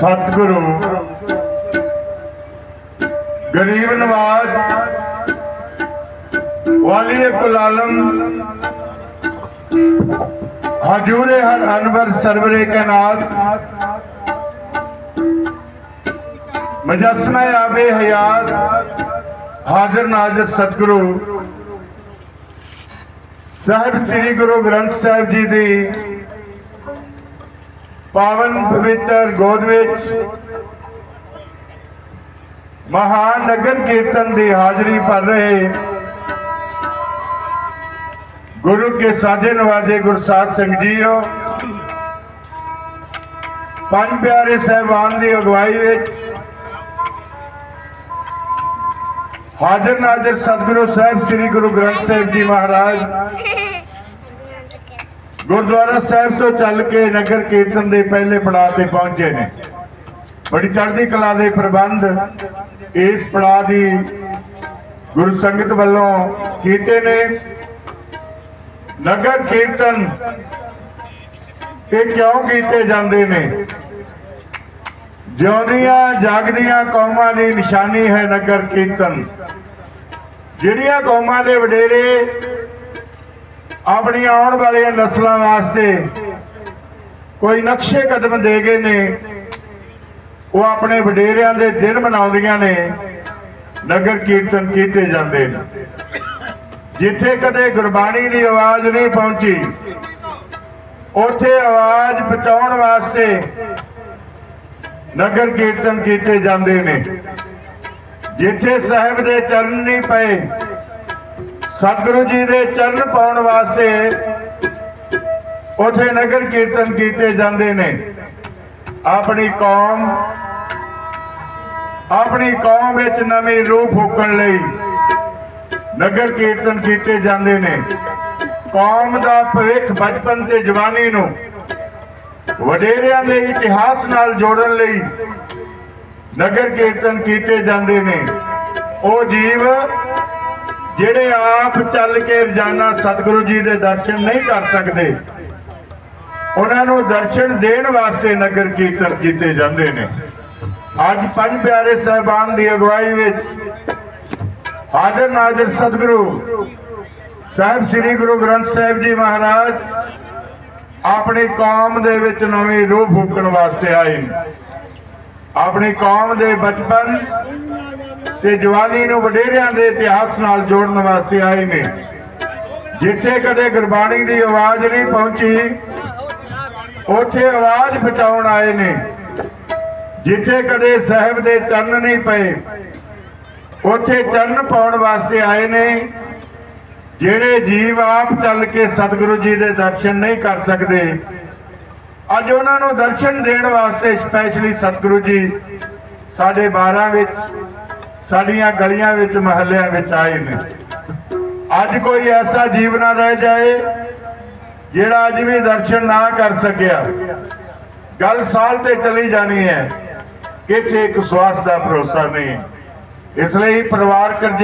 ਸਤਿਗੁਰੂ, ਗਰੀਬ ਨਵਾਜ, ਵਾਲੀ ਕੁਲ ਆਲਮ ਹਜੂਰੇ ਹਰ ਅਨਵਰ ਸਰਵਰੇ ਕਾਇਨਾਤ ਮਜਸਨਾ ਆਬੇ ਹਯਾਤ, ਹਾਜ਼ਰ ਨਾਜ਼ਰ ਸਤਿਗੁਰੂ। ਸਾਹਿਬ ਸ੍ਰੀ ਗੁਰੂ ਗ੍ਰੰਥ ਸਾਹਿਬ ਜੀ ਦੀ ਪਾਵਨ ਪਵਿੱਤਰ ਗੋਦ ਵਿੱਚ ਮਹਾਨ ਨਗਰ ਕੀਰਤਨ ਦੀ ਹਾਜ਼ਰੀ ਭਰ ਰਹੇ ਗੁਰੂ ਕੇ ਸਾਜੇ ਨਵਾਜੇ ਗੁਰਸਾਹਿਬ ਸਿੰਘ ਜੀਓ, ਪੰਜ ਪਿਆਰੇ ਸਹਿਬਾਨ ਦੀ ਅਗਵਾਈ ਵਿੱਚ ਹਾਜ਼ਰ ਨਾਜ਼ਰ ਸਤਿਗੁਰੂ ਸਾਹਿਬ, ਸ੍ਰੀ ਗੁਰੂ ਗ੍ਰੰਥ ਸਾਹਿਬ ਜੀ ਮਹਾਰਾਜ ਗੁਰਦੁਆਰਾ ਸਾਹਿਬ ਤੋਂ ਚੱਲ ਕੇ ਨਗਰ ਕੀਰਤਨ ਦੇ ਪਹਿਲੇ ਪੜਾਅ ਤੇ ਪਹੁੰਚੇ ਨੇ। ਬੜੀ ਚੜ੍ਹਦੀ ਕਲਾ ਦੇ ਪ੍ਰਬੰਧ ਇਸ ਪੜਾਅ ਦੀ ਗੁਰੂ ਸੰਗਤ ਵੱਲੋਂ ਕੀਤੇ ਨੇ। ਨਗਰ ਕੀਰਤਨ ਇਹ ਕਿਉਂ ਕੀਤੇ ਜਾਂਦੇ ਨੇ? ਜਿਉਂਦੀਆਂ ਜਾਗਦੀਆਂ ਕੌਮਾਂ ਦੀ ਨਿਸ਼ਾਨੀ ਹੈ ਨਗਰ ਕੀਰਤਨ। ਜਿਹੜੀਆਂ ਕੌਮਾਂ ਦੇ ਵਡੇਰੇ ਆਪਣੀਆਂ ਆਉਣ ਵਾਲੀਆਂ ਨਸਲਾਂ ਵਾਸਤੇ ਕੋਈ ਨਕਸ਼ੇ ਕਦਮ ਦੇ ਗਏ ਨੇ, ਉਹ ਆਪਣੇ ਵਡੇਰਿਆਂ ਦੇ ਦਿਨ ਮਨਾਉਂਦੀਆਂ ਨੇ, ਨਗਰ ਕੀਰਤਨ ਕੀਤੇ ਜਾਂਦੇ ਨੇ। ਜਿੱਥੇ ਕਦੇ ਗੁਰਬਾਣੀ ਦੀ ਆਵਾਜ਼ ਨਹੀਂ ਪਹੁੰਚੀ, ਉੱਥੇ ਆਵਾਜ਼ ਪਹੁੰਚਾਉਣ ਵਾਸਤੇ ਨਗਰ ਕੀਰਤਨ ਕੀਤੇ ਜਾਂਦੇ ਨੇ। ਜਿੱਥੇ ਸਾਹਿਬ ਦੇ ਚਰਨ ਨਹੀਂ ਪਏ ਸਤਿਗੁਰੂ ਜੀ ਦੇ ਚਰਨ ਪਾਉਣ ਵਾਸਤੇ ਉਥੇ ਨਗਰ ਕੀਰਤਨ ਕੀਤੇ ਜਾਂਦੇ ਨੇ। ਆਪਣੀ ਕੌਮ ਆਪਣੀ ਕੌਮ ਵਿੱਚ ਨਵੀਂ ਰੂਹ ਫੂਕਣ ਲਈ ਨਗਰ ਕੀਰਤਨ ਕੀਤੇ ਜਾਂਦੇ ਨੇ। ਕੌਮ ਦਾ ਭਵਿੱਖ ਬਚਪਨ ਤੇ ਜਵਾਨੀ ਨੂੰ ਵਡੇਰਿਆਂ ਦੇ ਇਤਿਹਾਸ ਨਾਲ ਜੋੜਨ ਲਈ ਨਗਰ ਕੀਰਤਨ ਕੀਤੇ ਜਾਂਦੇ ਨੇ। ਉਹ ਜੀਵ ਜਿਹੜੇ ਆਪ ਚੱਲ ਕੇ ਰੋਜ਼ਾਨਾ ਸਤਿਗੁਰੂ ਜੀ ਦੇ ਦਰਸ਼ਨ ਨਹੀਂ ਕਰ ਸਕਦੇ, ਉਹਨਾਂ ਨੂੰ ਦਰਸ਼ਨ ਦੇਣ ਵਾਸਤੇ ਨਗਰ ਕੀਰਤਨ ਕੀਤੇ ਜਾਂਦੇ ਨੇ। ਅੱਜ ਪੰਜ ਪਿਆਰੇ ਸਹਿਬਾਨ ਦੀ ਅਗਵਾਈ ਵਿੱਚ ਹਾਜ਼ਰ ਨਾਜ਼ਰ ਸਤਿਗੁਰੂ ਸਾਹਿਬ ਸ੍ਰੀ ਗੁਰੂ ਗ੍ਰੰਥ ਸਾਹਿਬ ਜੀ ਮਹਾਰਾਜ ਆਪਣੀ ਕੌਮ ਦੇ ਵਿੱਚ ਨਵੀਂ ਰੂਹ ਫੂਕਣ ਵਾਸਤੇ ਆਏ ਨੇ। ਆਪਣੀ ਕੌਮ ਦੇ ਬਚਪਨ ਤੇ ਜਵਾਨੀ ਨੂੰ ਵਡੇਰਿਆਂ ਦੇ ਇਤਿਹਾਸ ਨਾਲ ਜੋੜਨ ਵਾਸਤੇ ਆਏ ਨੇ। ਜਿੱਥੇ ਕਦੇ ਗੁਰਬਾਣੀ ਦੀ ਆਵਾਜ਼ ਨਹੀਂ ਪਹੁੰਚੀ, ਉੱਥੇ ਆਵਾਜ਼ ਪਹੁੰਚਾਉਣ ਆਏ ਨੇ। ਜਿੱਥੇ ਕਦੇ ਸਾਹਿਬ ਦੇ ਚਰਨ ਨਹੀਂ ਪਏ, ਉੱਥੇ ਚਰਨ ਪਾਉਣ ਵਾਸਤੇ ਆਏ ਨੇ। ਜਿਹੜੇ ਜੀਵ ਆਪ ਚੱਲ ਕੇ ਸਤਿਗੁਰੂ ਜੀ ਦੇ ਦਰਸ਼ਨ ਨਹੀਂ ਕਰ ਸਕਦੇ, ਅੱਜ ਉਹਨਾਂ ਨੂੰ ਦਰਸ਼ਨ ਦੇਣ ਵਾਸਤੇ ਸਪੈਸ਼ਲੀ ਸਤਿਗੁਰੂ ਜੀ ਸਾਡੇ 12 ਵਿੱਚ ਸਾਡੀਆਂ ਗਲੀਆਂ ਵਿੱਚ, ਮਹੱਲਿਆਂ ਵਿੱਚ ਆਏ ਨੇ। ਅੱਜ ਕੋਈ ਐਸਾ ਜੀਵ ਨਾ ਰਹਿ ਜਾਏ, ਜਿਹੜਾ ਅੱਜ ਵੀ ਦਰਸ਼ਨ ਨਾ ਕਰ ਸਕਿਆ। ਗੱਲ ਸਾਲ ਤੇ ਚਲੀ ਜਾਣੀ ਹੈ ਕਿਤੇ ਇੱਕ ਸਵਾਸ ਦਾ ਭਰੋਸਾ ਨਹੀਂ। ਇਸ ਲਈ ਪਰਿਵਾਰ ਕਰਜੇ